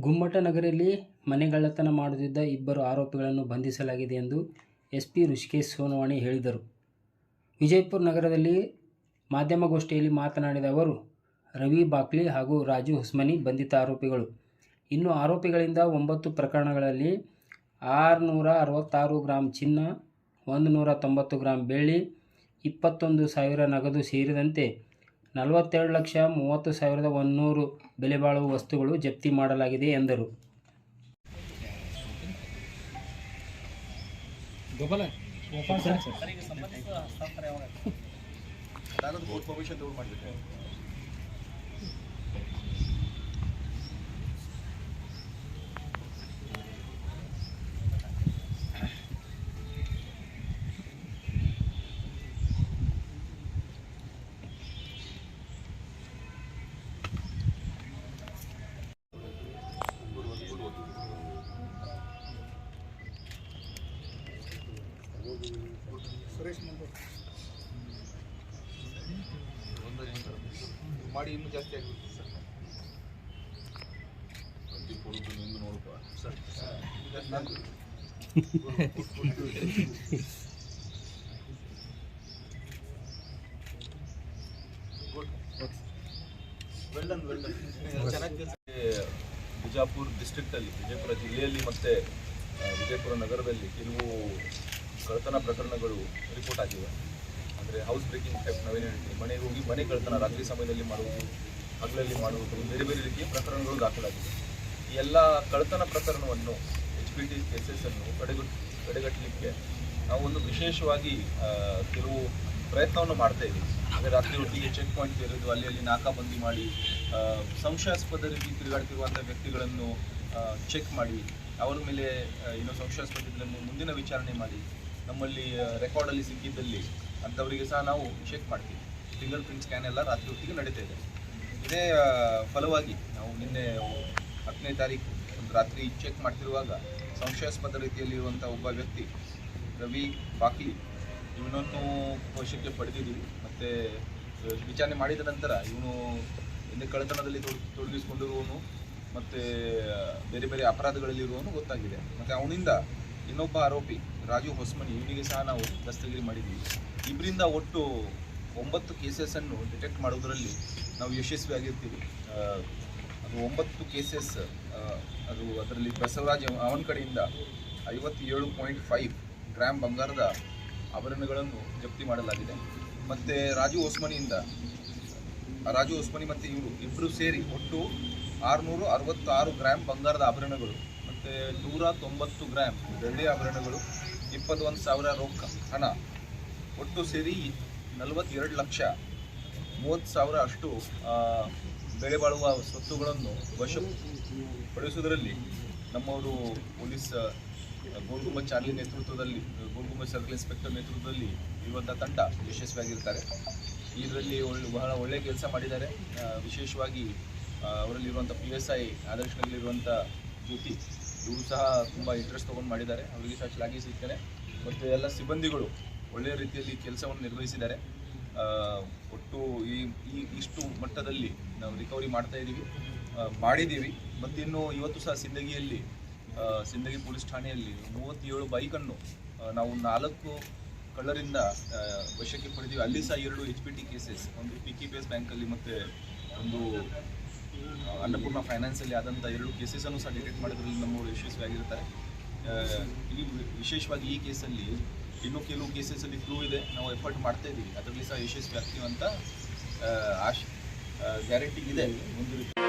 ಗುಮ್ಮಟನಗರಲ್ಲಿ ಮನೆಗಳ್ಳತನ ಮಾಡುತ್ತಿದ್ದ ಇಬ್ಬರು ಆರೋಪಿಗಳನ್ನು ಬಂಧಿಸಲಾಗಿದೆ ಎಂದು ಎಸ್ಪಿ ಋಷಿಕೇಶ್ ಸೋನವಾಣಿ ಹೇಳಿದರು. ವಿಜಯಪುರ ನಗರದಲ್ಲಿ ಮಾಧ್ಯಮಗೋಷ್ಠಿಯಲ್ಲಿ ಮಾತನಾಡಿದ ಅವರು, ರವಿ ಬಾಕ್ಲಿ ಹಾಗೂ ರಾಜು ಹುಸ್ಮನಿ ಬಂಧಿತ ಆರೋಪಿಗಳು. ಇನ್ನು ಆರೋಪಿಗಳಿಂದ ಒಂಬತ್ತು ಪ್ರಕರಣಗಳಲ್ಲಿ ಆರುನೂರ ಅರವತ್ತಾರು ಗ್ರಾಂ ಚಿನ್ನ, ಒಂದು ನೂರ ತೊಂಬತ್ತು ಗ್ರಾಂ ಬೆಳ್ಳಿ, ಇಪ್ಪತ್ತೊಂದು ಸಾವಿರ ನಗದು ಸೇರಿದಂತೆ ನಲವತ್ತೆರಡು ಲಕ್ಷ ಮೂವತ್ತು ಸಾವಿರದ ಒನ್ನೂರು ಬೆಲೆಬಾಳುವ ವಸ್ತುಗಳು ಜಪ್ತಿ ಮಾಡಲಾಗಿದೆ ಎಂದರು. ಸುರೇಶ್ ಮುಂದೆ. ಮಾಡಿ ಇನ್ನೂ ಜಾಸ್ತಿ ಆಗಿಬಿಡ್ತು ಸರ್. ಬಿಜಾಪುರ ಡಿಸ್ಟ್ರಿಕ್ಟಲ್ಲಿ ವಿಜಯಪುರ ಜಿಲ್ಲೆಯಲ್ಲಿ ಮತ್ತೆ ವಿಜಯಪುರ ನಗರದಲ್ಲಿ ಕೆಲವು ಕಳ್ಳತನ ಪ್ರಕರಣಗಳು ರಿಪೋರ್ಟ್ ಆಗಿವೆ. ಅಂದರೆ ಹೌಸ್ ಬ್ರೇಕಿಂಗ್ ಟೈಪ್ ನಾವೇನು ಹೇಳ್ತೀವಿ ಮನೆಗೆ ಹೋಗಿ ಮನೆ ಕಳ್ಳತನ ರಾತ್ರಿ ಸಮಯದಲ್ಲಿ ಮಾಡುವುದು, ಹಗಲಲ್ಲಿ ಮಾಡುವುದು, ಬೇರೆ ಬೇರೆ ರೀತಿಯ ಪ್ರಕರಣಗಳು ದಾಖಲಾಗಿವೆ. ಈ ಎಲ್ಲ ಕಳ್ಳತನ ಪ್ರಕರಣವನ್ನು ಎಚ್ ಪಿ ಟಿ ಕೇಸಸ್ಸನ್ನು ತಡೆಗಟ್ ತಡೆಗಟ್ಟಲಿಕ್ಕೆ ನಾವು ಒಂದು ವಿಶೇಷವಾಗಿ ಕೆಲವು ಪ್ರಯತ್ನವನ್ನು ಮಾಡ್ತಾ ಇದ್ದೀವಿ. ಅಂದರೆ ರಾತ್ರಿ ಒಟ್ಟಿಗೆ ಚೆಕ್ ಪಾಯಿಂಟ್ ತೆರೆದು ಅಲ್ಲಿ ಅಲ್ಲಿ ನಾಕಾಬಂದಿ ಮಾಡಿ ಸಂಶಯಾಸ್ಪದ ರೀತಿ ತಿರುಗಾಡ್ತಿರುವಂಥ ವ್ಯಕ್ತಿಗಳನ್ನು ಚೆಕ್ ಮಾಡಿ, ಅವರ ಮೇಲೆ ಏನೋ ಸಂಶಯಾಸ್ಪದಗಳನ್ನು ಸಂಶಯಾಸ್ಪದ ಮುಂದಿನ ವಿಚಾರಣೆ ಮಾಡಿ ನಮ್ಮಲ್ಲಿ ರೆಕಾರ್ಡಲ್ಲಿ ಸಿಕ್ಕಿದ್ದಲ್ಲಿ ಅಂಥವರಿಗೆ ಸಹ ನಾವು ಚೆಕ್ ಮಾಡ್ತೀವಿ. ಫಿಂಗರ್ ಪ್ರಿಂಟ್ ಸ್ಕ್ಯಾನ್ ಎಲ್ಲ ರಾತ್ರಿ ಹೊತ್ತಿಗೆ ನಡೀತಾ ಇದೆ. ಇದೇ ಫಲವಾಗಿ ನಾವು ನಿನ್ನೆ ಹತ್ತನೇ ತಾರೀಕು ಒಂದು ರಾತ್ರಿ ಚೆಕ್ ಮಾಡ್ತಿರುವಾಗ ಸಂಶಯಾಸ್ಪದ ರೀತಿಯಲ್ಲಿರುವಂಥ ಒಬ್ಬ ವ್ಯಕ್ತಿ, ರವಿ ಬಾಕಿ ಇವನನ್ನು ವಶಕ್ಕೆ ಪಡೆದಿದ್ದೀವಿ. ಮತ್ತು ವಿಚಾರಣೆ ಮಾಡಿದ ನಂತರ ಇವನು ಹಿಂದೆ ಕಳ್ಳತನದಲ್ಲಿ ತೊಡಗಿಸಿಕೊಂಡಿರುವನು ಮತ್ತು ಬೇರೆ ಬೇರೆ ಅಪರಾಧಗಳಲ್ಲಿರುವನು ಗೊತ್ತಾಗಿದೆ. ಮತ್ತು ಅವನಿಂದ ಇನ್ನೊಬ್ಬ ಆರೋಪಿ ರಾಜು ಹೊಸ್ಮನಿ ಇವನಿಗೆ ಸಹ ನಾವು ದಸ್ತಗಿರಿ ಮಾಡಿದ್ದೀವಿ ಇಬ್ಬರಿಂದ ಒಟ್ಟು ಒಂಬತ್ತು ಕೇಸಸನ್ನು ಡಿಟೆಕ್ಟ್ ಮಾಡೋದರಲ್ಲಿ ನಾವು ಯಶಸ್ವಿಯಾಗಿರ್ತೀವಿ ಅದು ಒಂಬತ್ತು ಕೇಸಸ್ ಅದು ಅದರಲ್ಲಿ ಬಸವರಾಜ್ ಅವನ ಕಡೆಯಿಂದ ಐವತ್ತೇಳು ಪಾಯಿಂಟ್ ಫೈವ್ ಗ್ರಾಮ್ ಬಂಗಾರದ ಆಭರಣಗಳನ್ನು ಜಪ್ತಿ ಮಾಡಲಾಗಿದೆ. ಮತ್ತು ರಾಜು ಹೊಸ್ಮನಿಯಿಂದ, ರಾಜು ಹೊಸ್ಮನಿ ಮತ್ತು ಇವರು ಇಬ್ಬರು ಸೇರಿ ಒಟ್ಟು ಆರುನೂರು ಅರವತ್ತಾರು ಗ್ರಾಮ್ ಬಂಗಾರದ ಆಭರಣಗಳು ನೂರ ತೊಂಬತ್ತು ಗ್ರಾಮ್ ಬೆಳ್ಳಿ ಆಭರಣಗಳು, ಇಪ್ಪತ್ತೊಂದು ಸಾವಿರ ರೊಕ್ಕ ಹಣ. ಒಟ್ಟು ಸೇರಿ ನಲವತ್ತೆರಡು ಲಕ್ಷ ಮೂವತ್ತು ಸಾವಿರ ಅಷ್ಟು ಬೆಳೆ ಬಾಳುವ ಸ್ವತ್ತುಗಳನ್ನು ವಶಪಡಿಸುವುದರಲ್ಲಿ ನಮ್ಮವರು ಪೊಲೀಸ್ ಗೋಲ್ಗುಂಬ ಚಾರ್ಲಿ ನೇತೃತ್ವದಲ್ಲಿ, ಗೋಲ್ಗುಂಬ ಸರ್ಕಲ್ ಇನ್ಸ್ಪೆಕ್ಟರ್ ನೇತೃತ್ವದಲ್ಲಿ ಇರುವಂಥ ತಂಡ ಯಶಸ್ವಿಯಾಗಿರ್ತಾರೆ. ಇದರಲ್ಲಿ ಒಳ್ಳೆ, ಬಹಳ ಒಳ್ಳೆಯ ಕೆಲಸ ಮಾಡಿದ್ದಾರೆ. ವಿಶೇಷವಾಗಿ ಅವರಲ್ಲಿರುವಂಥ ಪಿ ಎಸ್ ಐ ಆದರ್ಶನಲ್ಲಿರುವಂಥ ಜ್ಯೋತಿ. ಇವರು ಸಹ ತುಂಬ ಇಂಟ್ರೆಸ್ಟ್ ತೊಗೊಂಡು ಮಾಡಿದ್ದಾರೆ. ಅವರಿಗೆ ಸಹ ಶ್ಲಾಘಿಸುತ್ತೇನೆ ಮತ್ತು ಎಲ್ಲ ಸಿಬ್ಬಂದಿಗಳು ಒಳ್ಳೆಯ ರೀತಿಯಲ್ಲಿ ಕೆಲಸವನ್ನು ನಿರ್ವಹಿಸಿದ್ದಾರೆ. ಒಟ್ಟು ಈ ಇಷ್ಟು ಮಟ್ಟದಲ್ಲಿ ನಾವು ರಿಕವರಿ ಮಾಡ್ತಾ ಇದ್ದೀವಿ ಮಾಡಿದ್ದೀವಿ. ಮತ್ತು ಇನ್ನು ಇವತ್ತು ಸಹ ಸಿಂದಗಿಯಲ್ಲಿ ಸಿಂದಗಿ ಪೊಲೀಸ್ ಠಾಣೆಯಲ್ಲಿ ಮೂವತ್ತೇಳು ಬೈಕನ್ನು ನಾವು ನಾಲ್ಕು ಕಳ್ಳರಿಂದ ವಶಕ್ಕೆ ಪಡೆದೀವಿ. ಅಲ್ಲಿ ಸಹ ಎರಡು ಎಚ್ ಪಿ ಟಿ ಕೇಸಸ್ ಒಂದು ಪಿ ಕೆ ಪಿ ಎಸ್ ಬ್ಯಾಂಕಲ್ಲಿ ಮತ್ತು ಒಂದು ಅನ್ನಪೂರ್ಣ ಫೈನಾನ್ಸಲ್ಲಿ ಆದಂಥ ಎರಡು ಕೇಸಸನ್ನು ಸಹ ಡಿಟೆಕ್ಟ್ ಮಾಡಿದ್ರಲ್ಲಿ ನಮ್ಮವರು ಯಶಸ್ವಿಯಾಗಿರ್ತಾರೆ ಈ ವಿಶೇಷವಾಗಿ ಈ ಕೇಸಲ್ಲಿ ಇನ್ನೂ ಕೆಲವು ಕೇಸಸಲ್ಲಿ ಕ್ಲೂ ಇದೆ. ನಾವು ಎಫರ್ಟ್ ಮಾಡ್ತಾ ಇದ್ದೀವಿ. ಅದರಲ್ಲಿ ಸಹ ಯಶಸ್ವಿ ಆಗ್ತೀವಂತ ಆಶ್ ಗ್ಯಾರಂಟಿ ಇದೆ. ಮುಂದಿನ